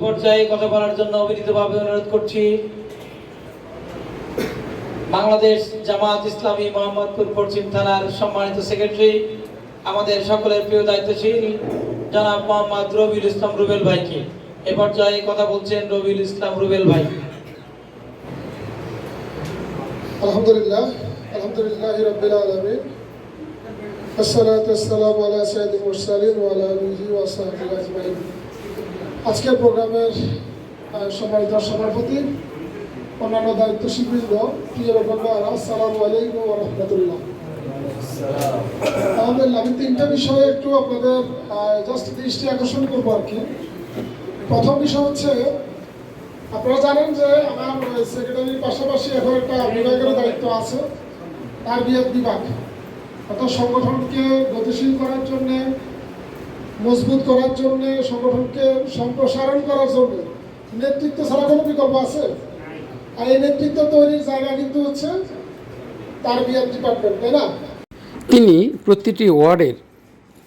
পর্যায়ে কথা বলার জন্য অবিনীতভাবে অনুরোধ করছি, বাংলাদেশ জামাত ইসলামী মোহাম্মদপুর পশ্চিম থানার সম্মানিত সেক্রেটারি, আমাদের সকলের প্রিয় দায়িত্বশীল জনাব মোহাম্মদ রবিউল ইসলাম রুবেল ভাইকে। এ পর্যায়ে কথা বলছেন রবিউল ইসলাম রুবেল ভাই। আলহামদুলিল্লাহ আলহামদুলিল্লাহ রবিল আলমিন। আসসালাতু আসসালামু আলা সাইয়্যিদিল মুরসালিন ওয়া আলা আলিহি ওয়া সাহবিহি আজমাইন। আজকের প্রোগ্রামের সম্মানিত সভাপতি অন্যান্য দায়িত্বশীল বৃন্দ প্রিয় রকমার আসসালামু আলাইকুম রাহমাতুল্লাহ। আলহামদুলিল্লাহ আমি তিনটা বিষয়ে একটু আপনাদের জাস্ট দৃষ্টি আকর্ষণ করব আর কি। প্রথম বিষয় হচ্ছে, আপনারা জানেন যে আমার সেক্রেটারির পাশাপাশি এখন একটা বিভাগের দায়িত্ব আছে বিয়ের বিভাগ। অর্থাৎ সংগঠনকে গতিশীল করার জন্য মজবুত করার জন্য, সংগঠনকে সম্প্রসারণ করার জন্য নেতৃত্ব ছাড়া কোনো বিকল্প আছে? আর এই নেতৃত্ব তৈরির জায়গা কিন্তু হচ্ছে তার বিয়ের ডিপার্টমেন্ট, তাই না? তিনি প্রতিটি ওয়ার্ডের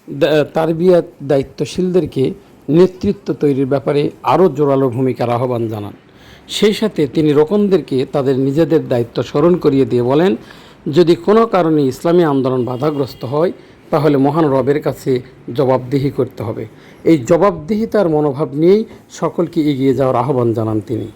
দা- তারবিয়াত দায়িত্বশীলদেরকে নেতৃত্ব তৈরির ব্যাপারে আরও জোরালো ভূমিকার আহ্বান জানান। সেই সাথে তিনি রোকনদেরকে তাদের নিজেদের দায়িত্ব স্মরণ করিয়ে দিয়ে বলেন, যদি কোনো কারণে ইসলামী আন্দোলন বাধাগ্রস্ত হয় তাহলে মহান রবের কাছে জবাবদিহি করতে হবে। এই জবাবদিহিতার মনোভাব নিয়েই সকলকে এগিয়ে যাওয়ার আহ্বান জানান তিনি।